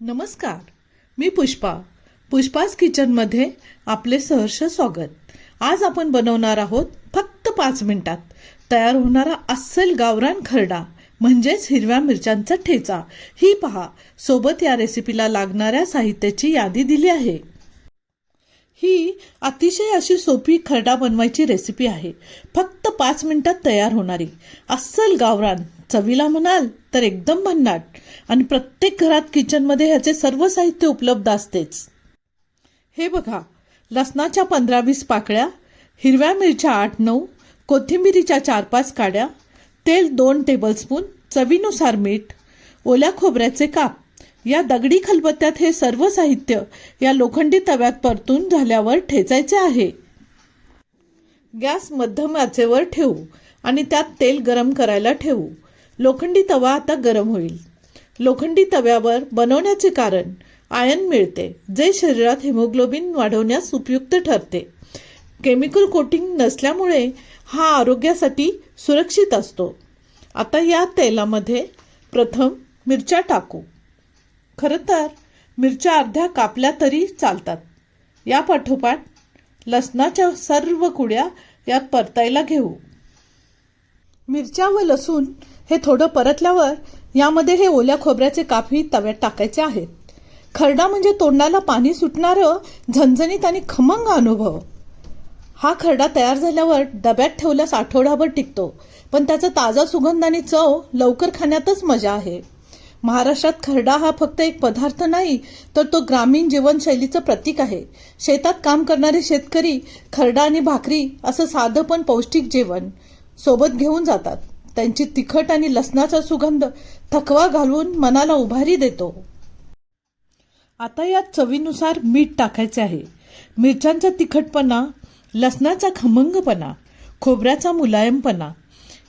नमस्कार. मी पुष्पा. पुष्पाज किचनमध्ये आपले सहर्ष स्वागत. आज आपण बनवणार आहोत फक्त पाच मिनिटात. तयार होणारा अस्सल गावरान खरडा म्हणजेच हिरव्या मिरच्यांचा ठेचा. ही पहा सोबत या रेसिपीला लागणाऱ्या साहित्याची यादी दिली आहे. ही अतिशय अशी सोपी खरडा बनवायची रेसिपी आहे. फक्त पाच मिनिटात तयार होणारी अस्सल गावरान चवीला म्हणाल तर एकदम भन्नाट. आणि प्रत्येक घरात किचनमध्ये ह्याचे सर्व साहित्य उपलब्ध असतेच. हे बघा लसणाच्या पंधरा वीस पाकळ्या हिरव्या मिरच्या आठ नऊ कोथिंबिरीच्या चार पाच काड्या तेल दोन टेबलस्पून चवीनुसार मीठ ओल्या खोबऱ्याचे काप. या दगडी खलबत्त्यात हे सर्व साहित्य या लोखंडी तव्यात परतून झाल्यावर ठेचायचे आहे. गॅस मध्यम आचेवर ठेवू आणि त्यात तेल गरम करायला ठेवू. लोखंडी तवा आता गरम होईल. लोखंडी तव्यावर बनवण्याचे कारण आयन मिळते जे शरीरात हिमोग्लोबिन वाढवण्यास उपयुक्त ठरते. केमिकल कोटिंग नसल्यामुळे हा आरोग्यासाठी सुरक्षित असतो. आता या तेलामध्ये प्रथम मिरच्या टाकू. खरं तर मिरच्या अर्ध्या कापल्या तरी चालतात. या पाठोपाठ लसणाच्या सर्व कुड्या यात परतायला घेऊ. मिरच्या व लसूण हे थोडं परतल्यावर यामध्ये हे ओल्या खोबऱ्याचे काफी तव्यात टाकायचे आहेत खरडा म्हणजे तोंडाला पाणी सुटणारं झणझणीत आणि खमंग अनुभव. हा खरडा तयार झाल्यावर डब्यात ठेवल्यास आठवडाभर टिकतो पण त्याचा ताजा सुगंध आणि चव लवकर खाण्यातच मजा आहे. महाराष्ट्रात खरडा हा फक्त एक पदार्थ नाही तर तो ग्रामीण जीवनशैलीचं प्रतीक आहे. शेतात काम करणारे शेतकरी खरडा आणि भाकरी असं साधं पण पौष्टिक जेवण. सोबत घेऊन जातात. त्यांची तिखट आणि लसणाचा सुगंध थकवा घालून मनाला उभारी देतो. आता यात चवीनुसार मीठ टाकायचे आहे. मिरच्यांचा तिखटपणा लसणाचा खमंगपणा खोबऱ्याचा मुलायमपणा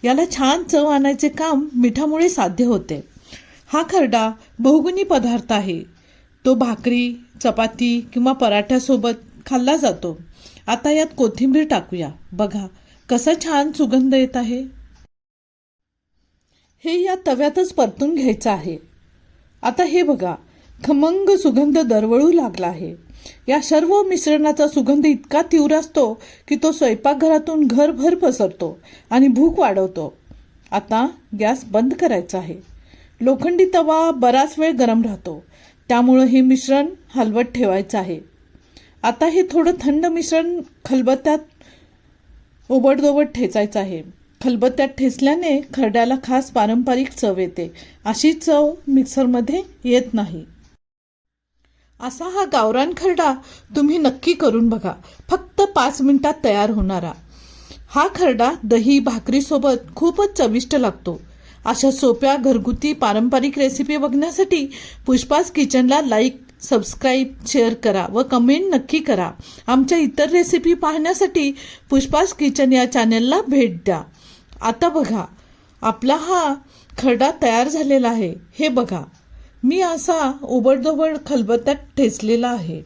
याला छान चव आणायचे काम मिठामुळे साध्य होते. हा खरडा बहुगुणी पदार्थ आहे. तो भाकरी चपाती किंवा पराठ्यासोबत खाल्ला जातो. आता यात कोथिंबीर टाकूया. बघा कसा छान सुगंध येत आहे? हे या तव्यातच परतून घ्यायचं आहे. आता हे बघा खमंग सुगंध दरवळू लागला आहे. या सर्व मिश्रणाचा सुगंध इतका तीव्र असतो की तो स्वयंपाकघरातून घरभर पसरतो आणि भूक वाढवतो. आता गॅस बंद करायचा आहे. लोखंडी तवा बराच वेळ गरम राहतो. त्यामुळं हे मिश्रण हलवत ठेवायचं आहे. आता हे थोडं थंड मिश्रण खलबत्त्यात ओबडदोबड ठेचायचं आहे. खलबत्त्यात ठेचल्याने खरड्याला खास पारंपरिक चव येते. अशी चव मिक्सरमध्ये येत नाही. असा हा गावरान खरडा तुम्ही नक्की करून बघा. फक्त पाच मिनिटात तयार होणारा. हा खरडा दही भाकरीसोबत खूपच चविष्ट लागतो. अशा सोप्या घरगुती पारंपरिक रेसिपी बघण्यासाठी पुष्पास किचनला लाईक सबस्क्राईब शेअर करा व कमेंट नक्की करा. आमच्या इतर रेसिपी पाहण्यासाठी पुष्पास किचन या चॅनलला भेट द्या. आता बघा आपला हा खडा तयार झालेला आहे. हे बघा मी असा उबडधोबड खलबत्त्यात ठेचलेला आहे.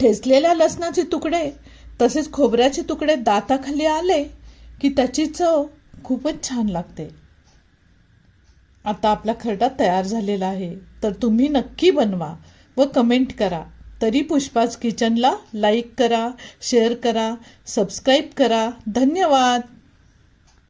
ठेचलेल्या लसणाचे तुकडे तसेच खोबऱ्याचे तुकडे दाताखाली आले की त्याची चव खूपच छान लागते. आता आपला खरडा तयार झालेला आहे. तर तुम्ही नक्की बनवा व कमेंट करा. तरी पुष्पाज किचनला लाईक करा शेअर करा सबस्क्राईब करा. धन्यवाद!